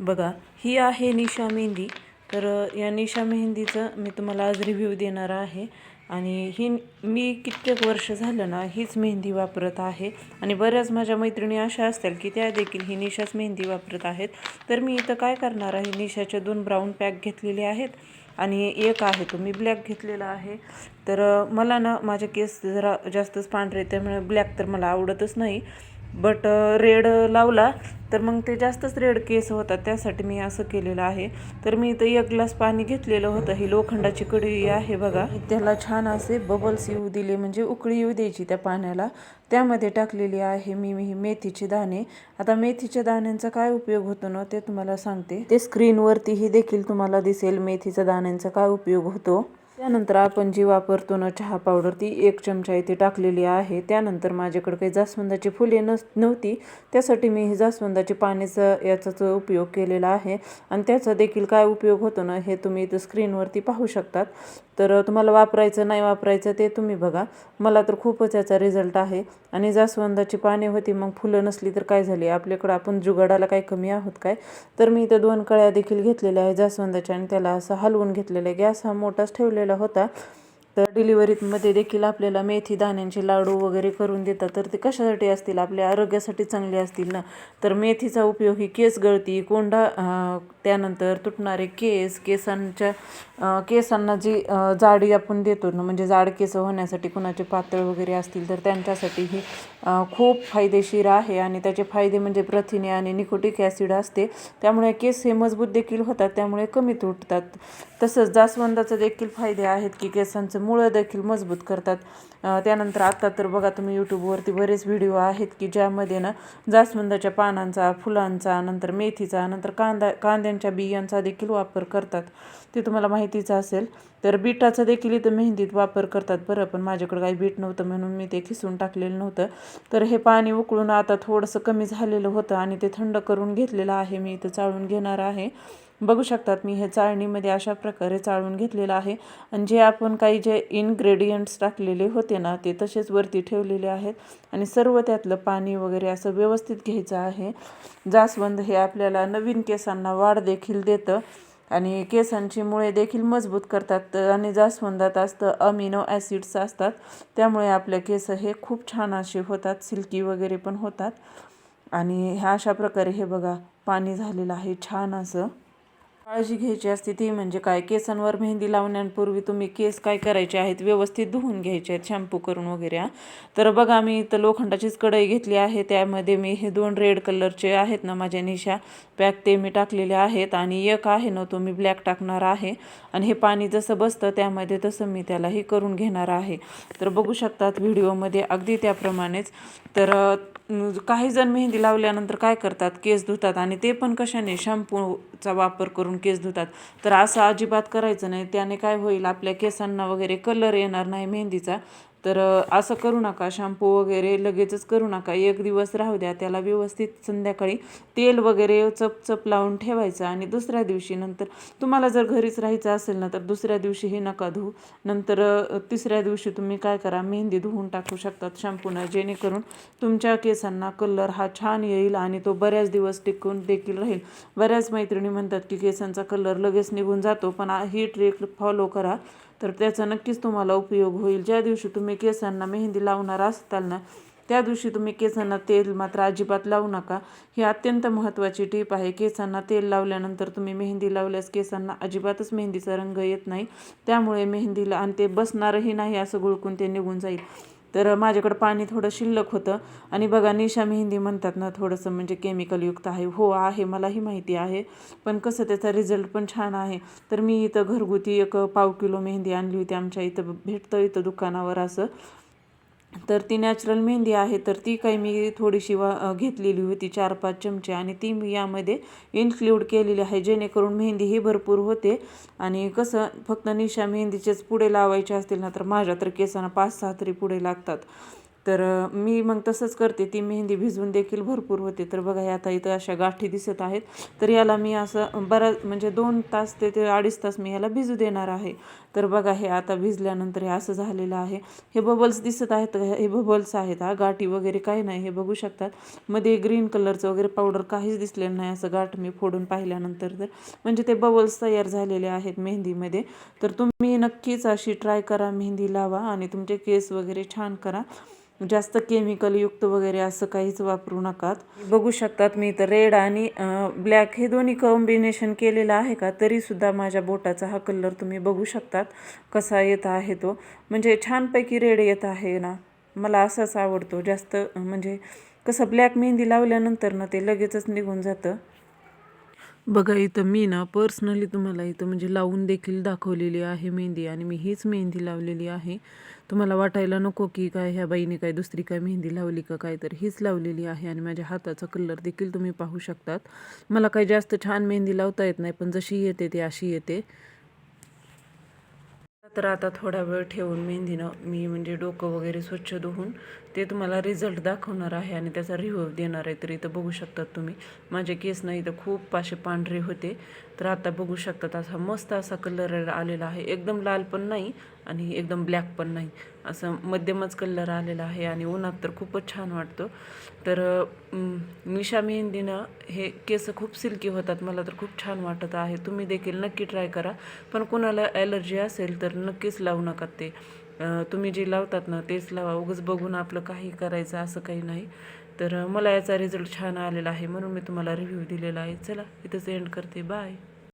बघा ही आहे निशा मेहंदी. तर या निशा मेहंदीचं मी तुम्हाला आज रिव्ह्यू देणार आहे. आणि ही मी कित्येक वर्ष झालं ना हीच मेहंदी वापरत आहे. आणि बऱ्याच माझ्या मैत्रिणी अशा असतील की त्या देखील ही निशाच मेहंदी वापरत आहेत. तर मी इथं काय करणार आहे निशाच्या दोन ब्राऊन पॅक घेतलेले आहेत. आणि एक आहे तो मी ब्लॅक घेतलेला आहे. तर मला ना माझे केस जरा जास्तच पांढरे त्यामुळे ब्लॅक तर मला आवडतच नाही. बट uh, रेड लावला तर मग ते जास्तच रेड केस होतात त्यासाठी मी असं केलेलं आहे. तर मी इथं एक ग्लास पाणी घेतलेलं होतं. ही लोखंडाची कढी आहे बघा. त्याला छान असे बबल्स येऊ दिले म्हणजे उकळी येऊ द्यायची त्या पाण्याला. त्यामध्ये टाकलेली आहे मी मी मेथीचे दाणे. आता मेथीच्या दाण्यांचा काय उपयोग होतो ना ते तुम्हाला सांगते. ते स्क्रीनवरतीही देखील तुम्हाला दिसेल मेथीच्या दाण्यांचा काय उपयोग होतो. त्यानंतर आपण जी वापरतो ना चहा पावडर ती एक चमचा इथे टाकलेली आहे. त्यानंतर माझ्याकडे काही जास्वंदाची फुले नस नव्हती. त्यासाठी मी हे जास्वंदाची पाण्याचा याचाच उपयोग केलेला आहे. आणि त्याचा देखील काय उपयोग होतो ना हे तुम्ही इथं स्क्रीनवरती पाहू शकतात. तर तुम्हाला वापरायचं नाही वापरायचं ते तुम्ही बघा. मला तर खूपच याचा रिझल्ट आहे. आणि जास्वंदाची पाने होती मग फुलं नसली तर काय झाली? आपल्याकडं आपण जुगाडाला काय कमी आहोत काय? तर मी इथं दोन कळ्या देखील घेतलेल्या आहे जास्वंदाच्या आणि त्याला असं हलवून घेतलेलं आहे. गॅस हा मोठाच ठेवलेला होता. तर डिलिव्हरीमध्ये देखील आपल्याला मेथी दाण्यांचे लाडू वगैरे करून देतात. तर ते कशासाठी असतील? आपल्या आरोग्यासाठी चांगले असतील ना? तर मेथीचा उपयोग ही केस गळती कोंडा त्यानंतर तुटणारे केस केसांच्या केसांना जी जाडी आपण देतो ना म्हणजे जाड केस होण्यासाठी कुणाचे पातळ वगैरे असतील तर त्यांच्यासाठी ही खूप फायदेशीर आहे आणि त्याचे फायदे म्हणजे प्रथिने आणि निकोटिक ॲसिड असते. त्यामुळे केस हे मजबूत देखील होतात त्यामुळे कमी तुटतात तसंच जास्वंदाचे देखील फायदे आहेत की केसांचं मुळं देखील मजबूत करतात. त्यानंतर आता तर बघा तुम्ही यूट्यूबवरती बरेच व्हिडिओ आहेत की ज्यामध्ये ना जास्वंदाच्या पानांचा फुलांचा नंतर मेथीचा नंतर कांदा कांद्यांच्या बियांचा देखील वापर करतात. ते तुम्हाला माहितीच असेल तर बीटाचा देखील इथं मेहंदीत वापर करतात बरं. पण माझ्याकडे काही बीट नव्हतं म्हणून मी ते खिसून टाकलेलं नव्हतं. तर हे पाणी उकळून आता थोडंसं कमी झालेलं होतं आणि ते थंड करून घेतलेलं आहे. मी इथं चाळून घेणार आहे. बघू शकतात मी हे चाळणीमध्ये अशा प्रकारे चाळून घेतलेलं आहे. आणि जे आपण काही जे इन्ग्रेडियंट्स टाकलेले होते ना ते तसेच वरती ठेवलेले आहेत. आणि सर्व त्यातलं पाणी वगैरे असं व्यवस्थित घ्यायचं आहे. जास्वंद हे आपल्याला नवीन केसांना वाढ देखील देतं. आणि केसांची मुळे देखील मजबूत करतात आणि जास्वंदात असतं अमिनो ॲसिड्स असतात. त्यामुळे आपले केस हे खूप छान असे होतात सिल्की वगैरे पण होतात. आणि ह्या अशा प्रकारे हे बघा पाणी झालेलं आहे छान असं. काळजी घ्यायची असते ती म्हणजे काय? केसांवर मेहंदी लावण्यापूर्वी तुम्ही केस काय करायचे आहेत? व्यवस्थित धुवून घ्यायचे आहेत शॅम्पू करून वगैरे तर बघा मी इथं लोखंडाचीच कढई घेतली आहे त्यामध्ये मी हे दोन रेड कलरचे आहेत ना माझ्या निशा. पॅक ते मी टाकलेले आहेत आणि एक आहे ना तो मी ब्लॅक टाकणार आहे. आणि हे पाणी जसं बसतं त्यामध्ये तसं मी त्याला हे करून घेणार आहे. तर बघू शकतात व्हिडिओमध्ये अगदी त्याप्रमाणेच. तर काही जण मेहंदी लावल्यानंतर काय करतात? केस धुतात आणि ते पण कशाने? शॅम्पूचा वापर करून केस धुतात. तर असं अजिबात करायचं नाही. त्याने काय होईल? आपल्या केसांना वगैरे कलर येणार नाही मेहंदीचा. तर असं करू नका. शॅम्पू वगैरे लगेचच करू नका. एक दिवस राहू द्या. त्याला व्यवस्थित संध्याकाळी तेल वगैरे चप चप लावून ठेवायचं आणि दुसऱ्या दिवशी नंतर तुम्हाला जर घरीच राहायचं असेल ना तर दुसऱ्या दिवशी हे नका धुवू. नंतर तिसऱ्या दिवशी तुम्ही काय करा मेहंदी धुवून टाकू शकतात शॅम्पूनं जेणेकरून तुमच्या केसांना कलर हा छान येईल आणि तो बऱ्याच दिवस टिकून देखील राहील. बऱ्याच मैत्रिणी म्हणतात की केसांचा कलर लगेच निघून जातो पण ही ट्रिक फॉलो करा. तर त्याचा नक्कीच तुम्हाला उपयोग होईल. ज्या दिवशी तुम्ही केसांना मेहंदी लावणार असताल ना त्या दिवशी तुम्ही केसांना तेल मात्र अजिबात लावू नका. ही अत्यंत महत्त्वाची टीप आहे. केसांना तेल लावल्यानंतर तुम्ही मेहंदी लावल्यास केसांना अजिबातच मेहंदीचा रंग येत नाही. त्यामुळे मेहंदीला आणि ते बसणारही नाही असं गुळकून ते निघून जाईल. तर माझ्याकडं पाणी थोडं शिल्लक होतं. आणि बघा निशा मेहंदी म्हणतात ना थोडंसं म्हणजे केमिकलयुक्त आहे. हो आहे मलाही माहिती आहे. पण कसं त्याचा रिझल्ट पण छान आहे. तर मी इथं घरगुती एक पाव किलो मेहंदी आणली होती आमच्या इथं भेटतं इथं दुकानावर असं. तर ती नॅचरल मेहंदी आहे तर ती काही मी थोडीशी वा घेतलेली होती चार पाच चमचे. आणि ती मी यामध्ये इन्क्ल्यूड केलेली आहे जेणेकरून मेहंदी ही भरपूर होते. आणि कसं फक्त निशा मेहंदीचेच पुढे लावायचे असतील ना तर माझ्या तर केसांना पाच सहा तरी पुढे लागतात. तर मी मग तसंच करते. ती मेहंदी भिजवून देखील भरपूर होते. तर बघा हे आता इथं अशा गाठी दिसत आहेत. तर याला मी असं बरा म्हणजे दोन तास ते ते अडीच तास मी याला भिजू देणार आहे. तर बघा हे आता भिजल्यानंतर हे असं झालेलं आहे. हे बबल्स दिसत आहेत. हे बबल्स आहेत. हा गाठी वगैरे काही नाही. हे बघू शकतात. मध्ये ग्रीन कलरचं वगैरे पावडर काहीच दिसलेलं नाही. असं गाठ मी फोडून पाहिल्यानंतर तर. म्हणजे ते बबल्स तयार झालेले आहेत मेहंदीमध्ये. तर तुम्ही नक्कीच अशी ट्राय करा. मेहंदी लावा आणि तुमचे केस वगैरे छान करा. जास्त केमिकलयुक्त वगैरे असं काहीच वापरू नकात. बघू शकतात मी तर रेड आणि ब्लॅक हे दोन्ही कॉम्बिनेशन केलेलं आहे का? तरीसुद्धा माझ्या बोटाचा हा कलर तुम्ही बघू शकतात कसा येत आहे तो. म्हणजे छानपैकी रेड येत आहे ना. मला असाच आवडतो. जास्त म्हणजे कसं ब्लॅक मेहंदी लावल्यानंतर ना ते लगेचच निघून जातं. बघा इथं मी ना पर्सनली तुम्हाला इथं म्हणजे लावून देखील दाखवलेली आहे मेहंदी आणि मी हीच मेहंदी लावलेली आहे. तुम्हाला वाटायला नको की काय ह्या बाईने काय दुसरी काय मेहंदी लावली का काय तर हीच लावलेली आहे आणि माझ्या हाताचा कलर देखील तुम्ही पाहू शकतात. मला काही जास्त छान मेहंदी लावता येत नाही पण जशी येते ती अशी येते. तर आता थोडा वेळ ठेवून मेहंदीनं मी म्हणजे डोकं वगैरे स्वच्छ धुवून ते तुम्हाला रिझल्ट दाखवणार आहे आणि त्याचा रिव्ह्यू देणार आहे तर इथं बघू शकतात तुम्ही. माझे केस ना इथं खूप असे पांढरे होते. तर आता बघू शकतात असा मस्त असा कलर आलेला आहे. एकदम लाल पण नाही आणि एकदम ब्लॅक पण नाही. असं मध्यमच कलर आलेला आहे आणि उन्हात तर खूपच छान वाटतो. तर अं, निशा मेहंदीनं हे केस खूप सिल्की होतात. मला तर खूप छान वाटत आहे. तुम्ही देखील नक्की ट्राय करा. पण कोणाला ॲलर्जी असेल तर नक्कीच लावू नका ते. तुम्ही जे लावतात ना तेच लावा. उगाच बघून आपलं काही करायचं असं काही नाही. तर मला याचा रिझल्ट छान आलेला आहे म्हणून मी तुम्हाला रिव्ह्यू दिलेला आहे. चला इथंच एंड करते. बाय